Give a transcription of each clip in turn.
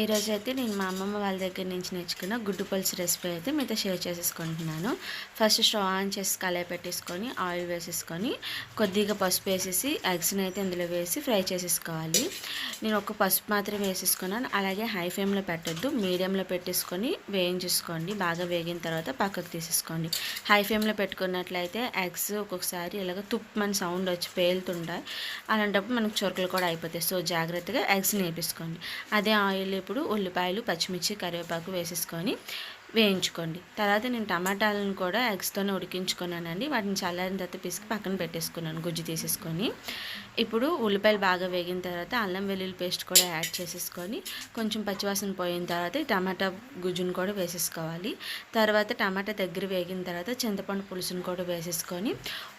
ఈరోజు అయితే నేను మా అమ్మమ్మ వాళ్ళ దగ్గర నుంచి నేర్చుకున్న గుడ్డు పులుసు రెసిపీ అయితే మీతో షేర్ చేసేసుకుంటున్నాను. ఫస్ట్ స్టవ్ ఆన్ చేసి కళాయి పెట్టేసుకొని ఆయిల్ వేసేసుకొని కొద్దిగా పసుపు వేసేసి ఎగ్స్ని అయితే ఇందులో వేసి ఫ్రై చేసేసుకోవాలి. నేను ఒక పసుపు మాత్రం వేసేసుకున్నాను. అలాగే హై ఫ్లేమ్లో పెట్టద్దు. మీడియంలో పెట్టేసుకొని వేయించేసుకోండి. బాగా వేగిన తర్వాత పక్కకు తీసేసుకోండి. హై ఫ్లేమ్లో పెట్టుకున్నట్లయితే ఎగ్స్ ఒక్కొక్కసారి ఇలాగ తుప్పమని సౌండ్ వచ్చి పేలుతుంటాయి. అలాంటప్పుడు మనకు చొరకలు కూడా అయిపోతాయి. సో జాగ్రత్తగా ఎగ్స్ వేపించుకోండి అదే ఆయిల్ ఇప్పుడు ఉల్లిపాయలు పచ్చిమిర్చి కరివేపాకు వేసేసుకొని వేయించుకోండి. తర్వాత నేను టమాటాలను కూడా ఎగ్స్తోనే ఉడికించుకున్నానండి. వాటిని చల్లారిన తర్వాత పిసికి పక్కన పెట్టేసుకున్నాను గుజ్జు తీసేసుకొని. ఇప్పుడు ఉల్లిపాయలు బాగా వేగిన తర్వాత అల్లం వెల్లుల్లి పేస్ట్ కూడా యాడ్ చేసేసుకొని కొంచెం పచ్చివాసన పోయిన తర్వాత టమాటా గుజ్జును కూడా వేసేసుకోవాలి. తర్వాత టమాటా దగ్గర వేగిన తర్వాత చింతపండు పులుసును కూడా వేసేసుకొని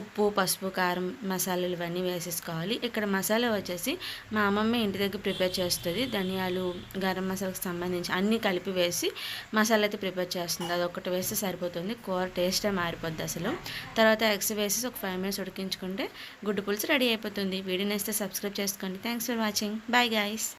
ఉప్పు పసుపు కారం మసాలాలు ఇవన్నీ వేసేసుకోవాలి. ఇక్కడ మసాలా వచ్చేసి మా అమ్మమ్మ ఇంటి దగ్గర ప్రిపేర్ చేస్తుంది. ధనియాలు గరం మసాలాకు సంబంధించి అన్నీ కలిపి వేసి మసాలా అయితే ప్రిపేర్ వచ్చేస్తుంది. చేస్తుంది అది ఒకటి వేస్తే సరిపోతుంది. కూర టేస్టే మారిపోద్ది అసలు. తర్వాత ఎగ్స్ వేసి ఒక ఫైవ్ మినిట్స్ ఉడికించుకుంటే గుడ్డు పులుసు రెడీ అయిపోతుంది. వీడియోని వేస్తే సబ్స్క్రైబ్ చేసుకోండి. Thanks for watching bye guys